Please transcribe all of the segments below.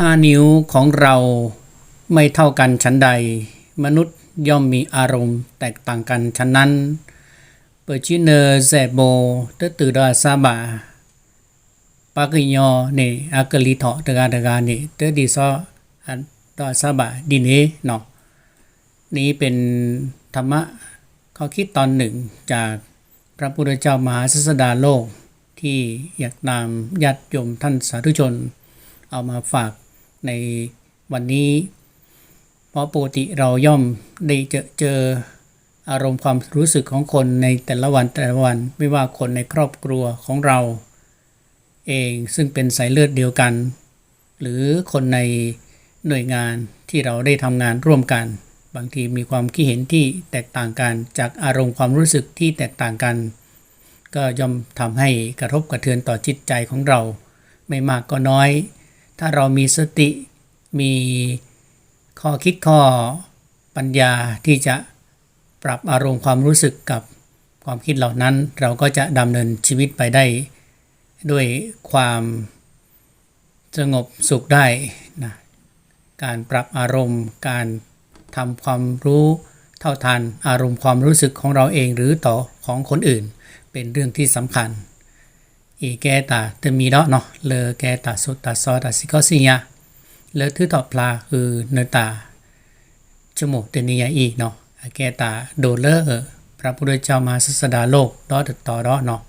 ห้านิ้วของเราไม่เท่ากันชั้นใด มนุษย์ย่อมมีอารมณ์แตกต่างกันชั้นนั้นเปิดชิเนอร์แซโบเตตือดาซาบาปากิยอเนี่อากลิทอตกาตกานี่เตดีซออันดาซาบาดีเนเนาะนี้เป็นธรรมะข้อคิดตอนหนึ่งจากพระพุทธเจ้ามหาศาสดาโลกที่อยากนำญาติโยมท่านสาธุชน เอามาฝาก ในวันนี้ เพราะปกติเราย่อมได้เจอเจออารมณ์ความรู้สึกของคนในแต่ละวันแต่ละวันไม่ว่าคนในครอบครัวของเรา เองซึ่งเป็นสายเลือดเดียวกัน หรือคนในหน่วยงานที่เราได้ทำงานร่วมกัน บางทีมีความคิดเห็นที่แตกต่างกัน จากอารมณ์ความรู้สึกที่แตกต่างกัน ก็ย่อมทำให้กระทบกระเทือนต่อจิตใจของเรา ไม่มากก็น้อย ถ้าเรามีสติมีข้อคิดข้อปัญญาที่จะปรับอารมณ์ความรู้สึกกับความคิดเหล่านั้น เราก็จะดำเนินชีวิตไปได้ ด้วยความสงบสุขได้นะการปรับอารมณ์ การทำความรู้เท่าทันอารมณ์ความรู้สึกของเราเองหรือต่อของคนอื่น เป็นเรื่องที่สำคัญ อีแกตาเตมีเนาะเนาะเลอแกตาสุตตาซอตาสิกอสิยาเลอทือต่อปลาคือเนตาจมูกเตนิยาอีเนาะแกตาโดเลอพระพุทธเจ้ามาศาสดาโลกดอตต่อดอเนาะ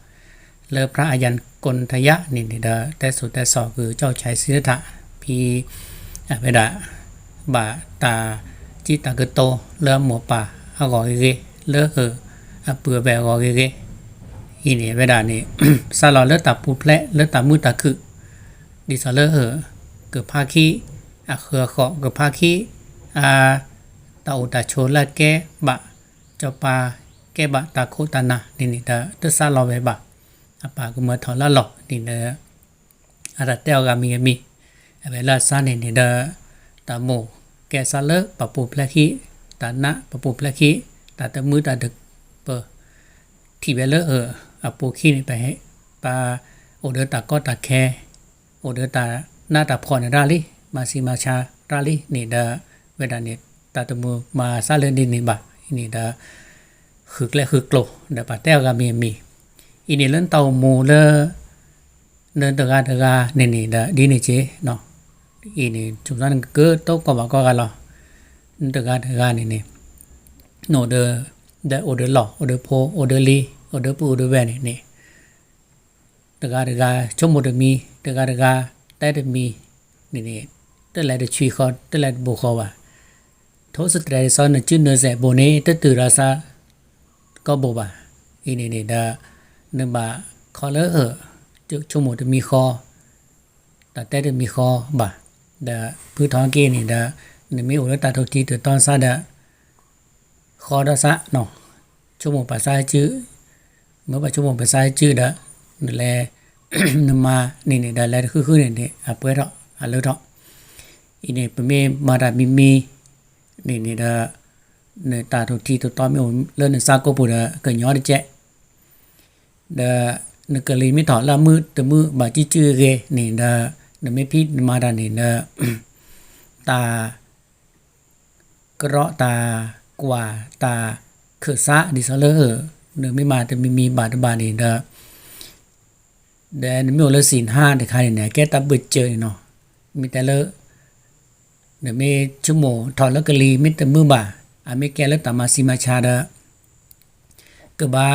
เลอพระอายันกลทยะนี่เดอแต่สุดแต่สอคือเจ้าชายสิทธะพีเวดาบาตาจิตตากโตเลอหมูป่าอากอเกเลอเออเปือแบกอเก อีนี่เวลานี่ซาลอเลือดตาปูแพละเลือดตามือตาคือดิซาเลอเหอเกือบภาคีอะเขือขอเกือบภาคีอ่าตาอุตาโชละแกบะจ้าปาแกบะตาโคตานานี่นี่ตาเตซาลอเวบะอะปาก็เมื่อถอนละหลอกนี่เนออาตาเตลกามีมีเวลาซาเนี่ยนี่เดอตาโมแกซาเลอปะปูแพละคีตานะปะปูแพละคีตาตะมือตาดึกเปอที่เวลเลอเออ อปูขี้นี่ไปให้ปลาโอเดอร์ตาก็ตาแคโอเดอร์ตาหน้าตาพรในราลิมาซีมาชาราลินี่เดอเวลานี่ตาตมูมาซาเลนดินนี่บะนี่เดอคึกและคึกโกลเดอปาแต้วกามีมีอีนี่เล่นเตามูเลเดินตะกาตะกาเนี่ยนี่เดอดีนี่เจเนาะอีนี่จุดนั้นเกิดโต๊ะก็บอกก็กันหรอตะการตะการนี่นี่โนเดอเดอโอเดอหล่อโอเดอโพโอเดอลี ở đỡ bù đỡ bè này nè tất cả tất cả, trong một đờ mi tất cả tất cả, tay đờ mi nè nè tức là đờ truy khó tức là bù khó à thố sức đại son là chưa nở sẽ bồ nê tất từ ra xa có bồ bà y nè nè đờ nè bà khó lỡ ở trong một đờ mi khó ta tay đờ mi khó bà đã cứ thoáng kia nè đã nên mi ổ ta thâu thì từ toàn xa đã khó đó xa nọ chung một bà xa chứ เมื่อว่าชั่วโมงไปใส่จืดอะนั่แหละนมานี่นี่ได้แล้วคือๆนี่นี่อะเปิ้ดอะอะเลิศอะอีนี่เป็นเมมาดามิมีนี่นี่ดะนี่ตาทุกทีตัวต่อไม่เอาเลิศนี่ซาโกปุดะเกิดย้อได้แจ๊ดะนึกกะเลยไม่ถอดละมือตะมือบาจิจื้อเกนี่ดะนี่ไม่พี่มาดานี่ดตากระตากว่าตาคือซะดิซเลอร์ นึงไม่มาแต่ไม่มีบาตบานี่ดะเดไม่หมเลสินห้าแต่ใครเนี่ยแกตาบึดเจอเนาะมีแต่เลเดี๋ยวมีชั่วโมงถอดแล้วกะลีมิแต่มือบ่าอาไม่แกแล้วตามาซีมาชาดะก็บา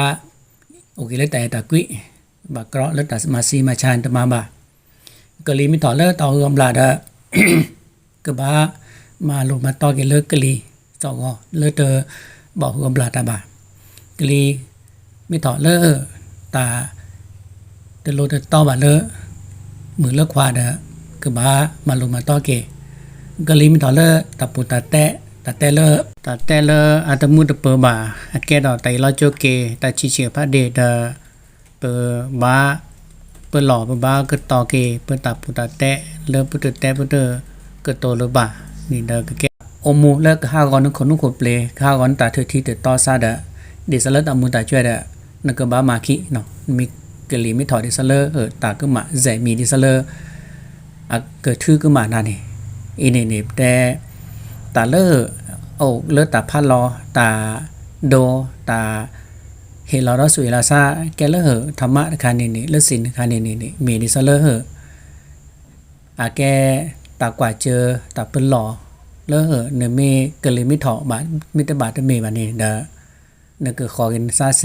โอเคแล้วแต่ตะกุ้ยบากราะแล้วตามาซีมาชานตมาบ่ากะลีไม่ถอดแล้วต่อเอือมลาดะก็บามาลงมาต่อกันเลิกกะลีจองอเลิกเตอบอกหัวบมลาตาบากะลี มีต่อเลอตาเตโลเตต่อบะเลอมือเลิกควาดะก็บ้ามาลงมาต่อเกกะลีมีต่อเลอตะปุตะแตะตาเตเลอตาเตเลออาตมุตเปอบาแกดอไตลอโจเกตาชิเชพระเดดเปอบาเปหล่อเปบาเกตอเกเปตาปุตาเตะเลอปุตเตปุตเกโตเลอบานี่เดกแกอมูเลิกข้ากอนคนนุขเปลข้ากอนตาเธอที่เตตอซาเดะเดสเลตอมูตาช่วยเดะ นักบามาคิเนาะมีกลีไม่ถอดดิสเลอร์เออตาก็มาแจมีดิสเลอร์อะเกิดทื่อขึ้นมานั่นนี่อีนี่นี่แต่ตาเลอโอ้เลอตาพัดลอตาโดตาเฮลอรสุยลาซาแกเลอเหอธรรมะคานี่นี่เลสินคานี่นี่นี่มีนี่ซะเลออะแกตากว่าเจอตาเปิ้นหลอเลอเนเมเกลิมิถอบาทมิตรบาทเมบานี่เดอเนกขอกินซาเซ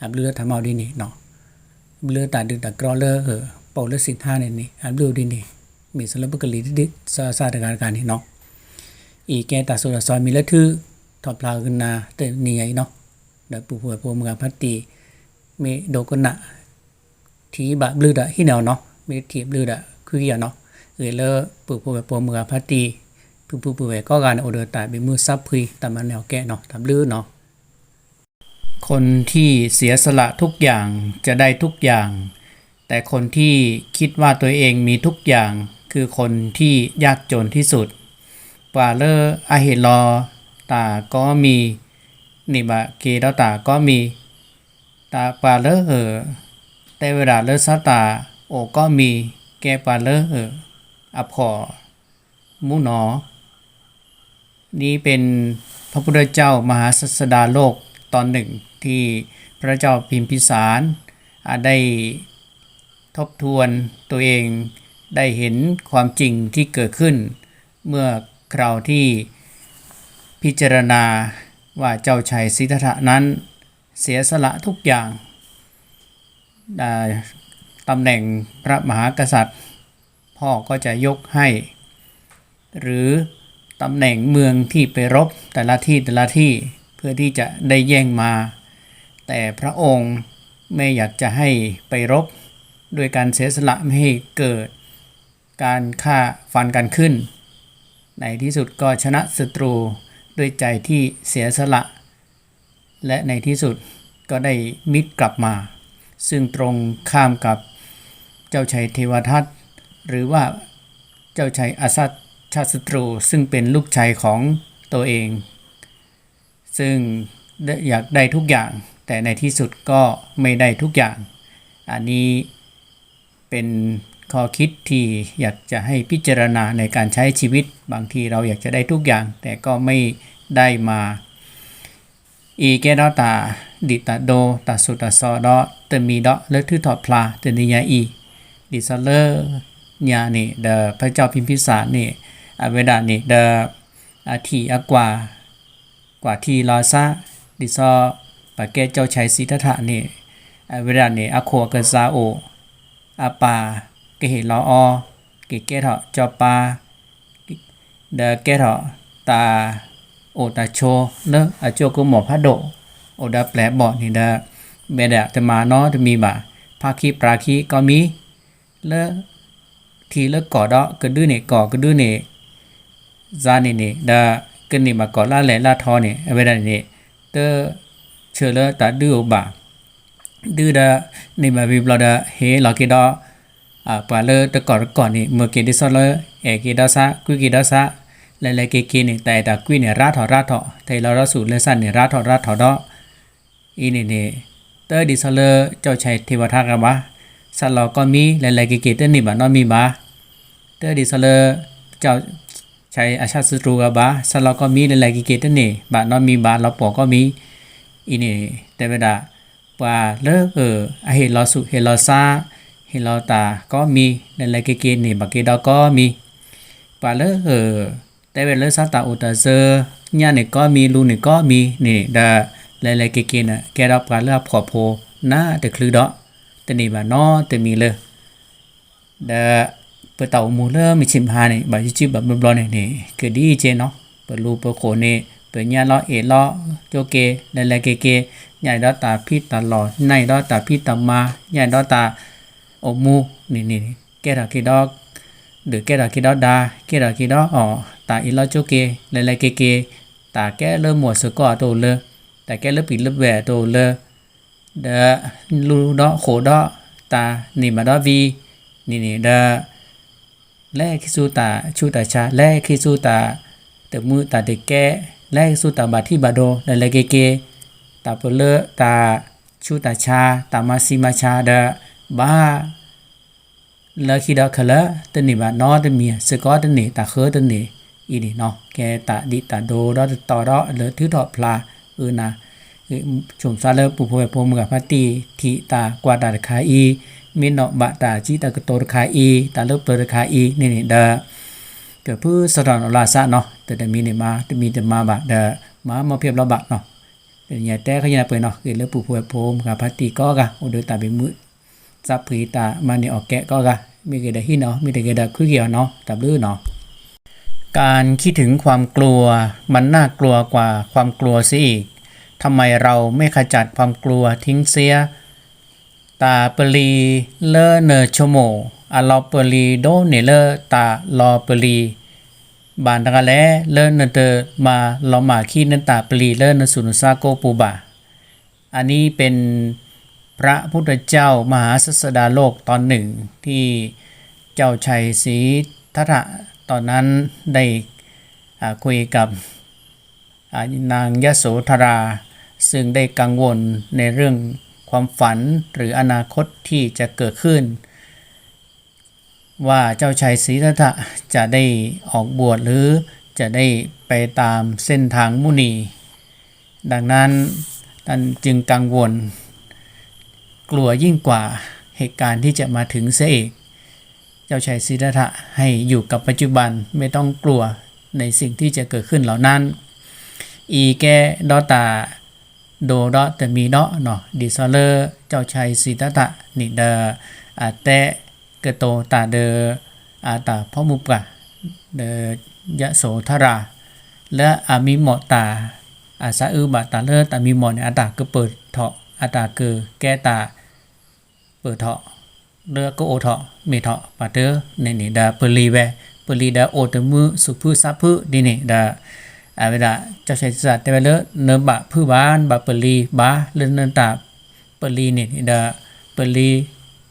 อับเลือทำเอาดีนี่เนาะเลือตัดดึงตากรอเลอเออเป่าเลือสิท่าเนี่ยนี่อับเลือดีนี่มีสลับกลีดิดสาสาตการการนี่เนาะอีแกตัดสุดซอยมีเลือทื่อถอดปลาขึ้นนาเตนี่ไงเนาะเดปูหัวปูเมืองพัตตีมีโดกันะทีบะบลือดะที่แนวเนาะมีทีบลือดะคืออย่าเนาะเออเลือปูปูวบบปูเมืองพัตตีผู้ผู้ป่แบบก็การออเดอร์ตายเป็นมือซับพีตามแนวแกเนาะตามลือเนาะ คนที่เสียสละทุกอย่างจะได้ทุกอย่าง แต่คนที่คิดว่าตัวเองมีทุกอย่าง คือคนที่ยากจนที่สุดปาเลออาเฮลอตาก็มีนิบะเกดาตาก็มี ตาปาเลอเออแต่เวลาเลอซาตาโอก็มีแกปาเลอเอออพอมุหนอ นี่เป็นพระพุทธเจ้ามหาศาสดาโลกตอนหนึ่ง ที่พระเจ้าพิมพิสารอ่าได้ทบทวนตัวเองได้เห็นความจริงที่เกิดขึ้น เมื่อคราวที่พิจารณาว่าเจ้าชายสิทธะนั้นเสียสละทุกอย่างตำแหน่งพระมหากษัตริย์ พ่อก็จะยกให้ หรือตำแหน่งเมืองที่ไปรบแต่ละที่แต่ละที่เพื่อที่จะได้แย่งมา แต่พระองค์ไม่อยากจะให้ไปรบโดยการเสียสละไม่ให้เกิด การฆ่าฟันกันขึ้น ในที่สุดก็ชนะศัตรูด้วยใจที่เสียสละ และในที่สุดก็ได้มิตรกลับมา ซึ่งตรงข้ามกับเจ้าชายเทวทัตหรือว่าเจ้าชายอาซัตชาศัตรูซึ่งเป็นลูกชายของตัวเอง ซึ่งอยากได้ทุกอย่าง แต่ในที่สุดก็ไม่ได้ทุกอย่าง อันนี้เป็นข้อคิดที่อยากจะให้พิจารณาในการใช้ชีวิต บางทีเราอยากจะได้ทุกอย่าง แต่ก็ไม่ได้มาอีเกดอตาดิตาโดตาสุตาซอดอเตมีดอเลทือถอดพลาเตนิยาอีดิซาเลอร์ญานี่เดพระเจ้าพิมพิสารเนี่อเวดานี่เดอาทีอากว่ากว่าทีลอซาดิซอ ปะแกเจ้าชายสิทธัตถะนี่เวดาเนี่อโคกะซาโออาปาเกเหลออเกเกเถาะจอปาเดเกเถาะตาโอตาโชเนอะอาโจกุหมอพระโดโอดาแปลบอกนี่เดเบดะจะมาเนาะจะมีบ่าภาคีปราคีก็มีเลอทีเลก่อดอกระดื้อเนี่ยก่อกระดื้อเนี่ยซาเนี่ยเนี่ยดากันนี่มาก่อล่าแหล่ล่าทอเนี่ยเวลาเนี่ยเตอ เชื่อเลยตาดื้อบ่าดื้อดานี่มาวิบลาดาเฮลอกิดออ่าปาเลยตะก่อนก่อนนี่เมื่อกี้ดิซอเลยเอกิดาซากุกิดาซาแลแลเกเกเนี่แต่ตากุยเนี่ยราถอราถอไทยเราเราสูตรเลยสันเนี่ยราถอราถอดออีนี่นี่เตอดิซอเลยเจ้าชายเทวทัตกันวะสัตว์เราก็มีหลายๆเกเตนี่บ้านนอมีบาเตอดิสเลยเจ้าใช้อาชาติศัตรูกับบาสัตว์เราก็มีหลายๆเกเตนี่บ้านนอมีบาเราปอก็มี อีนี่แต่เวลาว่าเลอเออเฮลอสุเฮลอซาเฮลอตาก็มีหลายเกเกนี่บักเกดอก็มีว่าเลอเออแต่เวลาซาตาอุตาเซญาเนี่ยนี่ก็มีลูนี่ก็มีนี่ดาหลายๆเกเกน่ะแกรับการเลือกขอโพน้าแต่คลือดอตนี่บานอตมีเลยเดเปิดเต่ามูเลมีชิมหานี่บาจิจิแบบบลอนี่นี่คือดีเจเนาะเปิดรูเปิดโคนี่ bởi nhà lo ế lo cho kê đây là kê kê. Nhảy đó ta phi ta lò này đó ta phi ta ma. Nhảy đó ta ô mu nè nè kê ra cái đó được kê ra cái đó đa kê ra cái đó ở ta ý lo cho kê đây là kê kê. Ta kê, lớp mùa sơ cỏ đồ lơ ta kê lớp bị lớp về đồ lơ. Đó lù đó khổ đó ta nè mà đó vi. Nè nè đó lẽ khi su ta chu ta cha lẽ khi su ta tự mu ta để kê. และสุตาบาที่บาโดและเลเกเกตาเปเลตาชูตาชาตามาซิมาชาเดาบาแลคิดาคละตันนี่บานอตเมียสกอตันนี่ตาเคอตนนี่อีนี่เนาะแกตาดิตาโดรอตอรอเลทึทอพลาเออนะชมซาเลปุโพเวโพมกับพัตตีทิตากวาดาคาอีมินเนาบะตาจิตากโตรคาอีตาเลเปรคาอีนี่นี่เดา ก็พื้นสะดอนลาซะเนาะแต่แต่มีเนี่ยมาแต่มีแต่มาบะเดอมามาเพียบเราบะเนาะแต่เนี่ยแต่เขาเนี่เปิดเนาะเกิดแล้วปู่พวยโพมกับพัตติก็กะโอเดตาเป็นมือซับผีตามาเนี่ยออกแกะก็กะมีเกิดหินเนาะมีแต่เกิดคือเกี่ยวเนาะตับลื้อเนาะการคิดถึงความกลัวมันน่ากลัวกว่าความกลัวเสีอีกทำไมเราไม่ขจัดความกลัวทิ้งเสีย ตาปรีเลอเนอชโม อะลอเปรีโดเนเลตาลอเปรีบานตะกะแลเลอเนเตอมาลอมาคีนันตาเปรีเลนสุนซาโกปูบาอันนี้เป็นพระพุทธเจ้ามหาศาสดาโลกตอนหนึ่งที่เจ้าชัยศรีทัตะตอนนั้นได้คุยกับนางยโสธรา ซึ่งได้กังวลในเรื่องความฝันหรืออนาคตที่จะเกิดขึ้น ว่าเจ้าชัยศรีทัตถะจะได้ออกบวชหรือจะได้ไปตามเส้นทางมุนี ดังนั้นท่านจึงกังวล กลัวยิ่งกว่าเหตุการณ์ที่จะมาถึงเสียเอกเจ้าชายสิทธัตถะให้อยู่กับปัจจุบันไม่ต้องกลัวในสิ่งที่จะเกิดขึ้นเหล่านั้น อีแกดอตาโดดอแต่มีเนาะเนาะดิซอเลอร์เจ้าชายสิทธัตถะนี่เดออาแตะ กโตตาเดออาตาพ่อมุปกะเดอยะโสธรา และอามิหมอตาอาซาอือบาตาเลอตามีหมอนอาตาก็เปิดเถาะอาตาคือแก้ตา เปิดเถาะเลือก็โอเถาะเมเถาะปาเตอในนี่ดาเปรีเวเปรีดาโอตมือสุพืสัพพืดินี่ดาอาเวดาเจ้าชายสัตว์เตเวเลเนื้อบะพืบ้านบะเปรีบาเลินเนินตาเปรีนี่ดาเปรี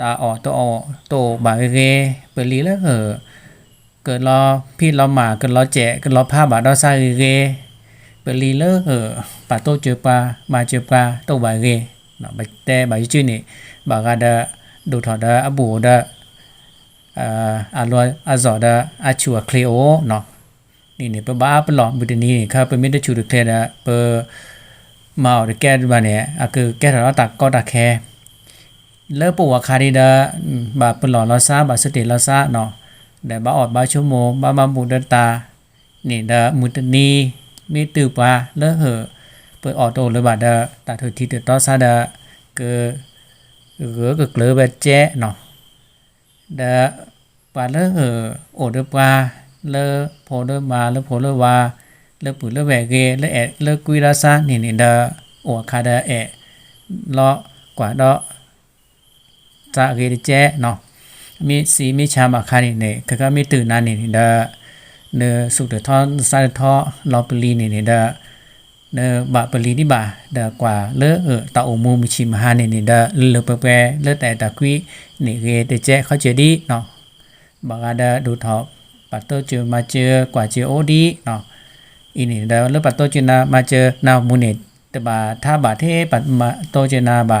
ตาออตัวอโตบาเรเปิดลีแล้วเหอเกิดล้อพี่รอหมาเกิดล้อแจเกิดล้อผ้าบาดอซาเรเปิดลีแล้วเหอป่าโตเจอปลามาเจอปลาโตบาเรเนาะใบแต่บาชื่อนี่บากาดาดูถอดาอบูดาอาลัวอาจอดาอาชัวเคลโอเนาะนี่เนี่ยเปบ้าเปหลอมบุตรนี้ครับเป็นไม่ได้ชูดเคลดาเปมาเอาแก้ดูมาเนี่ยคือแก้ถอดตักก็ตักแค เลิกปวคาริดาบาปหล่อลาซาบาสติลาซาเนาะเดบาออดบาชั่วโมงบามาบุดตานี่เดมุตนีมีตือปลาเลิกเหอเปิดออโตเลยบาดเดตัดถือทีเดต่อซาเดกือเกือกือเลือเบเจเนาะเดปาเลิกเหอโอเดปลาเลิกโพเลิกมาเลิกโพเลิกวาเลิกปืนเลิกแหวกเกเลิกแอะเลิกกุยราซานี่นี่เดอวดคาเดเอะเลาะกว่าเดาะ จะเกดเจเนาะมีสีมีชามอาคานี่เนี่ยก็มีตื่นนานนี่เด้อเนื้อสุดเดือทอซาเดือทอลอปลีนี่เนี่ยเด้อเนื้อบะปลีนี่บะเด้อกว่าเลอเออตาอุโมมีชิมหานี่เนี่ยเด้อเลอเปเปเลอแต่ตะกี้ยนี่เกดเจเขาเจอดีเนาะบางอาเด้อดูทอปัตโตเจอมาเจอกว่าเจอโอดีเนาะอีนี่เด้อเลอปัตโตเจอนามาเจอนามูเนตแต่บาถ้าบาเทปัตมาโตเจนาบา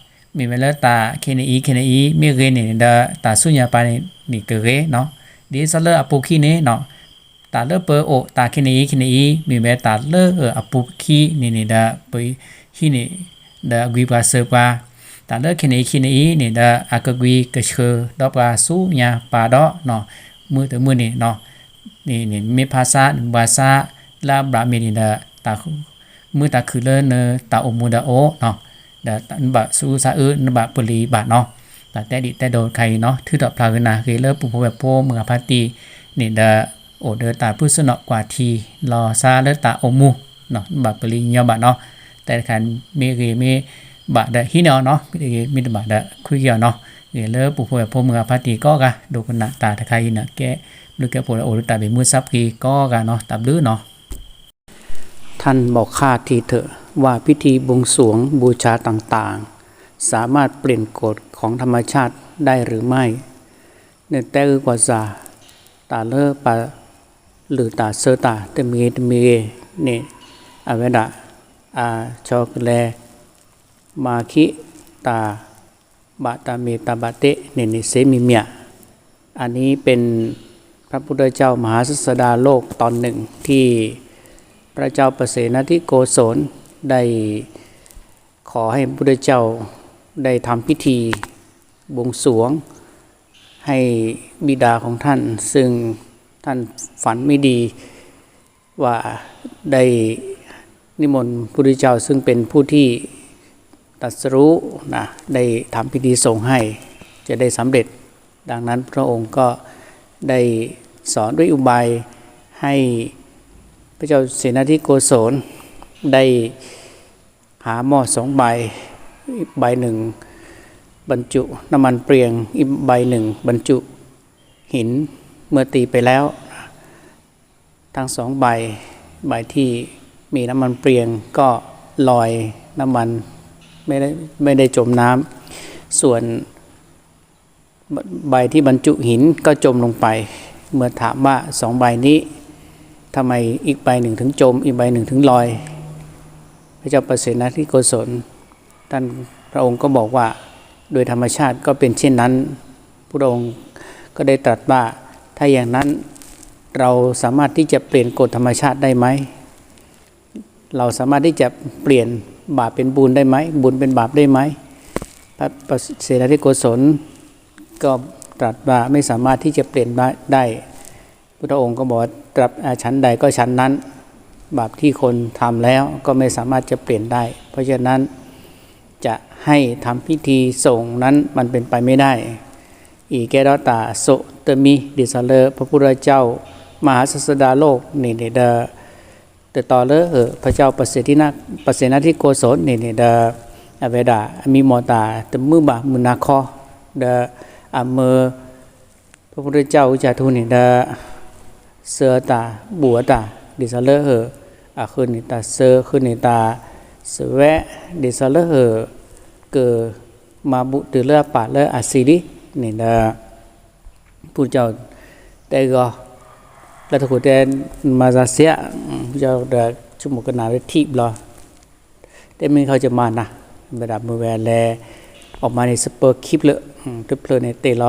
มญาสู้ญาปาเลยบามีเมละตาคินีอีคินีอีมีเกเนี่ยดาตาสู้ญาปานี่นี่เกเรเนาะดีซะเลอปูคีเนี่ยเนาะตาเลเปโอตาคินีอีคินีอีมีเมตาเลออปูคีนี่นี่ดาไปฮีนี่ดากุยบาเซปาตาเลคินีคินีอีนี่ดาอากกุยกะเชอดอกบาสู้ญาปาดอเนาะ มือแต่มือนี่เนาะนี่นี่มีภาษาภาษาลาบรามีนี่ดาตามือตาคือเลเนตาอมูดาโอเนาะ ดาตันบะสูซาอืนบะปุรีบะเนาะตาแต่ดิแต่โดนใครเนาะถือดอกพลาคือนาคือเลปุพแบบโพเมือพัตตีนี่ดาโอเดตาผู้สนอกว่าทีรอซาเลตาอมูเนาะบะปุรียอบะเนาะแต่คันมีคือมีบะดาฮิเนาะเนาะมีมีบะดาคุยเกี่ยวเนาะเงเลอปุพวยพมือพัติก็กะดูกันนะตาตะไคนะแกลูกแกปวดโอรตาเบมือซับกีก็กะเนาะตับลื้อเนาะท่านบอกข้าทีเถอะ ว่าพิธีบวงสวงบูชาต่างๆ สามารถเปลี่ยนกฎของธรรมชาติได้หรือไม่เนแต่กว่าซาตาเลอปาหรือตาเซตาเตมีเตมีเนี่ยอเวดาอาชอกแลมาคิตาบาตาเมตาบาเตเนเนเซมิเมียอันนี้เป็นพระพุทธเจ้ามหาศาสดาโลกตอนหนึ่งที่พระเจ้าประเสนทิโกศล ได้ขอให้พระพุทธเจ้าได้ทำพิธีบวงสวง ให้บิดาของท่าน ซึ่งท่านฝันไม่ดีว่าได้นิมนต์พระพุทธเจ้าซึ่งเป็นผู้ที่ตัดสรู้นะได้ทำพิธีส่งให้จะได้สำเร็จ ดังนั้นพระองค์ก็ได้สอนด้วยอุบายให้พระเจ้าเสนาธิโกศลได้ หาหม้อสองใบใบหนึ่งบรรจุน้ำมันเปลียงอีกใบหนึ่งบรรจุหินเมื่อตีไปแล้ว ทั้งสองใบใบที่มีน้ำมันเปลียงก็ลอยน้ำมันไม่ได้ไม่ได้จมน้ำส่วนใบที่บรรจุหินก็จมลงไป เมื่อถามว่าสองใบนี้ทำไมอีกใบหนึ่งถึงจม อีกใบหนึ่งถึงลอย พระเจ้าประเสนาธิโกศลท่านพระองค์ก็บอกว่าโดยธรรมชาติก็เป็นเช่นนั้น พระองค์ก็ได้ตรัสว่าถ้าอย่างนั้นเราสามารถที่จะเปลี่ยนกฎธรรมชาติได้ไหม เราสามารถที่จะเปลี่ยนบาปเป็นบุญได้ไหม บุญเป็นบาปได้ไหม พระประเสนาธิโกศลก็ตรัสว่าไม่สามารถที่จะเปลี่ยนได้พุทธองค์ก็บอกตรัสชั้นใดก็ชั้นนั้น บาปที่คนทำแล้วก็ไม่สามารถจะเปลี่ยนได้ เพราะฉะนั้นจะให้ทำพิธีส่งนั้นมันเป็นไปไม่ได้ อีแกรตาโสเตมิดิสเลอพระพุทธเจ้ามหาศาสดาโลกนี่เดแต่ต่อเลยเออพระเจ้าประเสรินาประเสนาธิโกศลนี่นี่เดออเวดามีมอตาตมือบามุนาคอเดอเมอพระพุทธเจ้าอุจาทุนี่เดอเสือตาบัวตาดิสเลอเออ อะคืนนี่ตาเสือคืนนี่ตาสวะดิสเลอเออเกอมาบุตือเลอปาเลออาศิดินี่เดผู้เจ้าแต่ก็ là thuộc tên mà ra sẽ cho được chung một cái nào đấy thịt lo để mình không cho mà nè bây giờ mình về là ออกมาในสเปอร์คลิปเลยทุกเพลในเตล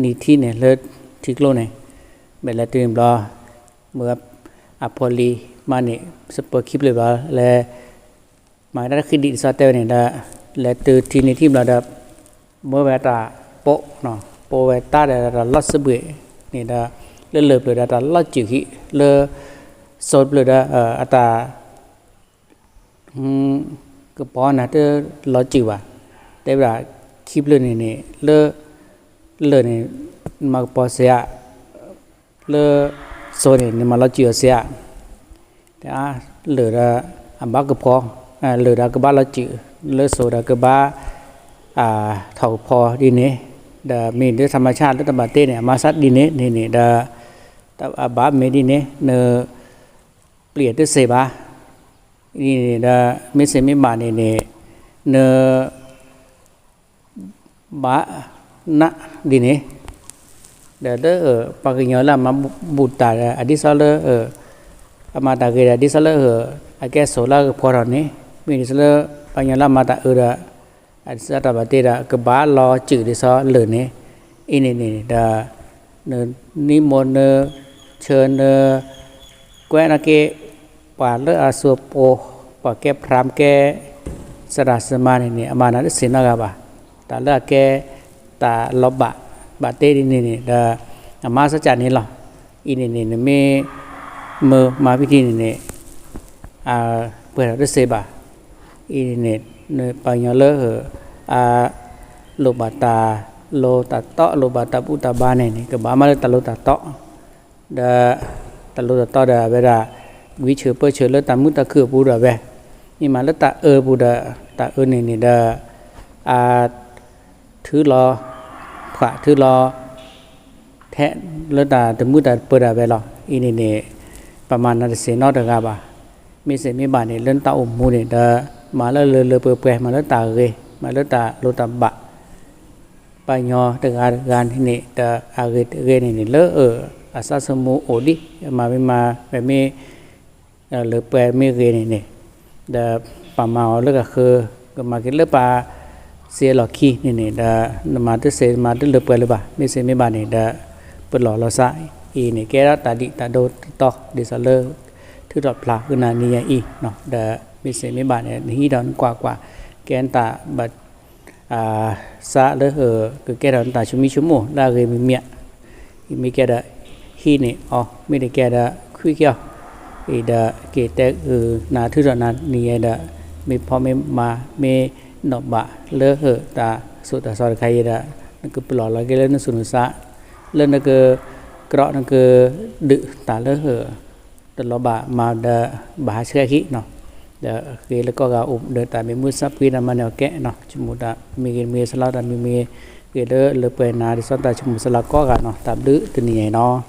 นี่ที่เนี่ยเลิศทิกโลเนี่ยเบลตื่นบลอเมื่ออพอลีมาเนี่ยสเปอร์คลิปเลยบลอและมาได้นคือดิสซาเตลเนี่ยละและตื่ทีนี้ที่เราดับเมื่อเวลาโปะเนาะโปเวตาเดาลัดสเบเนี่ยละเลือดเลือดเลยดาลัดจิ๋วฮิเลือดสดเลยดาเอ่ออัตาอืมก็พอนะเธอร์ลอจิวอะแต่เวลาคลิปเลยนี่เนี่ยเลือ เลอะนี่มาปอเสียเลอะโซนี่นี่มาเราเจือเสียแต่อะเลอะละอันบักก็พออ่าเลอะละก็บ้าเราจือเลอะโซดาก็บ้าอ่าเท่าพอดีนี่ดมีด้วยธรรมชาติและธรรมเต้เนี่ยมาซัดดีนี่นี่นี่ดาตาอาบาเมดีนี่เนอเปลี่ยนด้วยเสบานี่นี่ดาไม่เสไม่บานี่นี่เนอ ba na di ni da de pagi nyola ma buta da adi sala ama ta ge da di sala ake sola ko ro ni mi di sala pa nyola ma ta ura adi sa ta ba te da ke ba lo chữ di so le ni ini ni da ni mo ne chơn que na ke pa le a su po pa ke pram ke sara sama ni ni ama na sin na ga ba ตาเลือกแกตาลบบะบะเตดินี่นี่ดามาสัจจานี่หรออีนี่นี่เมมื อมาพิธีนี่นี่อ่าเปิดได้เสบะอีนี่นี่เนปัญญาเลออ่าโลบาตาโลตาเตาะโลบาตาปุตาบานี่นี่ก็บามาเลตาโลตาเตาะดาตาโลตาเตาะดาเว พระทือรอแทะลดาตมุดาเปิดาไปหรออินเนประมาณนั้นเสียนอดกาบะมีเสียมีบาเนี่ยเลื่อนตาอมมูเนี่ยเดมาแล้วเลือเลือเปื่ยมาแล้วตาเกยมาแล้วตาโลตาบะปายอตกางานที่นี่ตาอาเกเกนี่นี่เลือเอออาซาสมูโอดิมาไม่มาแบบไม่เลือเปื่อม่เกนี่นี่เดปามาเลือกคือก็มากิดเลือปลา บ่ไม่เสไม่บานี่ดาเปิดหล่อเราซะอีนี่แกรัตาดิตาโดตอดิซาเลอทือดอดพลาคือนานี่อีเนาะดาไม่เสไม่บาเนี่ยฮีดอนกว่ากว่าแกนตาบัดอ่าซะเลอเออคือแกดอนตาชุมิชุโมลาเกมีเมียอีมีแกดาฮีนี่อ๋อไม่ nọba lơ hở ta su ta sor khai ra nó cứ lò lo cái lên nó sunu sa lên nó cứ krọ nó cứ đự ta lơ hở ta lo ba mà da ba sẽ khi nó da khi là có gà ụp đỡ ta mới mua sắp khi nằm nào kẹ nó chứ mua ta mi cái mi sala ta mi mi cái đó lơ pe na đi sao ta chứ mua sala có gà nó ta đự từ này nó